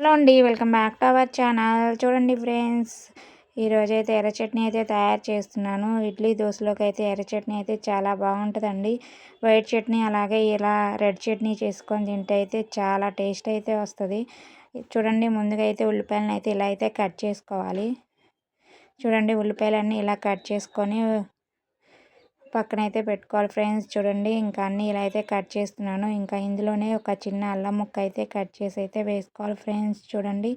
Hello అండి welcome back to our channel. చూడండి friends ఈరోజు అయితే ఎర్ర చట్నీ అయితే తయారు చేస్తున్నాను. ఇడ్లీ దోశలోకి అయితే ఎర్ర చట్నీ అయితే చాలా బాగుంటుందండి. వైట్ చట్నీ అలాగే ఇలా రెడ్ చట్నీ చేసుకొని తింటే అయితే చాలా టేస్ట్ అయితే వస్తుంది. చూడండి ముందుగా అయితే ఉల్లిపాయలను అయితే ఇలా అయితే కట్ చేసుకోవాలి. చూడండి ఉల్లిపాయలన్నీ ఇలా కట్ చేసుకొని పక్కనైతే పెట్టుకోవాలి ఫ్రెండ్స్. చూడండి ఇంకా అన్నీ ఇలా అయితే కట్ చేస్తున్నాను. ఇంకా ఇందులోనే ఒక చిన్న అల్లం ముక్క అయితే కట్ చేసి అయితే వేసుకోవాలి ఫ్రెండ్స్. చూడండి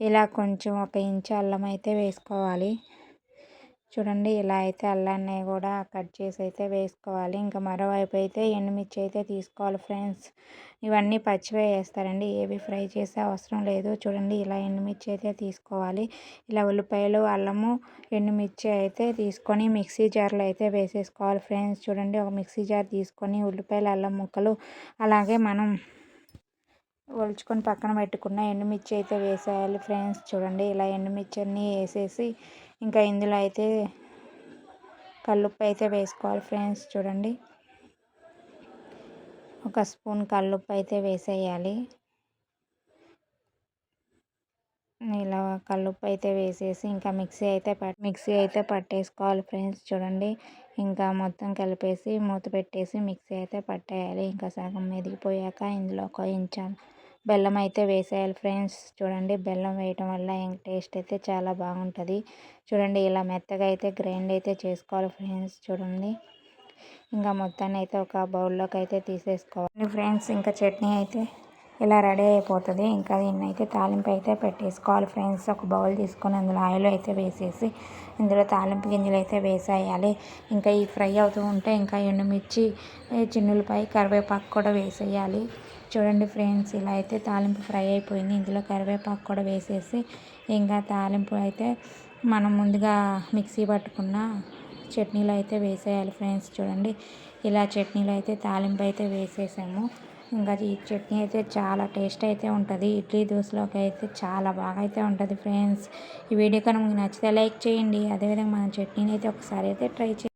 ఇలా కొంచెం ఒక ఇంచు అల్లం అయితే వేసుకోవాలి. చూడండి ఇలా అయితే అల్లాన్ని కూడా కట్ చేసి అయితే వేసుకోవాలి. ఇంకా మరోవైపు అయితే ఎండుమిర్చి అయితే తీసుకోవాలి ఫ్రెండ్స్. ఇవన్నీ పచ్చివే వేస్తారండి. ఏవి ఫ్రై చేసే అవసరం లేదు. చూడండి ఇలా ఎండుమిర్చి అయితే తీసుకోవాలి. ఇలా ఉల్లిపాయలు అల్లము ఎండుమిర్చి అయితే తీసుకొని మిక్సీ జార్లో అయితే వేసేసుకోవాలి ఫ్రెండ్స్. చూడండి ఒక మిక్సీ జార్ తీసుకొని ఉల్లిపాయలు అల్లం ముక్కలు అలాగే మనం ఒలుచుకొని పక్కన పెట్టుకున్న ఎండుమిర్చి అయితే వేసేయాలి ఫ్రెండ్స్. చూడండి ఇలా ఎండుమిర్చి అన్నీ వేసేసి ఇంకా ఇందులో అయితే కల్లుప్పు అయితే వేసుకోవాలి ఫ్రెండ్స్. చూడండి ఒక స్పూన్ కల్లుప్పు అయితే వేసేయాలి. ఇలా కల్లుప్పు అయితే వేసేసి ఇంకా మిక్సీ అయితే పట్ మిక్సీ అయితే పట్టేసుకోవాలి ఫ్రెండ్స్. చూడండి ఇంకా మొత్తం కలిపేసి మూత పెట్టేసి మిక్సీ అయితే పట్టేయాలి. ఇంకా సగం మెదిగిపోయాక ఇందులో ఒక ఇంచా బెల్లం అయితే వేసేయాలి ఫ్రెండ్స్. చూడండి బెల్లం వేయటం వల్ల టేస్ట్ అయితే చాలా బాగుంటుంది. చూడండి ఇలా మెత్తగా అయితే గ్రైండ్ అయితే చేసుకోవాలి ఫ్రెండ్స్. చూడండి. ఇంకా మొత్తాన్ని అయితే ఒక బౌల్లోకి అయితే తీసేసుకోవాలి ఫ్రెండ్స్. ఇంకా చట్నీ అయితే ఇలా రెడీ అయిపోతుంది. ఇంకా దీన్ని అయితే తాలింపు అయితే పెట్టేసుకోవాలి ఫ్రెండ్స్. ఒక బౌల్ తీసుకొని అందులో ఆయిల్ అయితే వేసేసి ఇందులో తాలింపు గింజలు అయితే వేసేయాలి. ఇంకా ఈ ఫ్రై అవుతూ ఉంటే ఇంకా ఎండుమిర్చి చిన్నులపై కరివేపాకు కూడా వేసేయాలి. చూడండి ఫ్రెండ్స్ ఇలా అయితే తాలింపు ఫ్రై అయిపోయింది. ఇందులో కరివేపాకు కూడా వేసేసి ఇంకా తాలింపు అయితే మనం ముందుగా మిక్సీ పట్టుకున్న చట్నీలు అయితే వేసేయాలి ఫ్రెండ్స్. చూడండి ఇలా చట్నీలు అయితే తాలింపు అయితే వేసేసాము. ఇంకా ఈ చట్నీ అయితే చాలా టేస్ట్ అయితే ఉంటుంది. ఇడ్లీ దోశలోకి అయితే చాలా బాగా అయితే ఉంటుంది ఫ్రెండ్స్. ఈ వీడియో కనుక మీకు నచ్చితే లైక్ చేయండి. అదేవిధంగా మన చట్నీని అయితే ఒకసారి అయితే ట్రై చేయండి.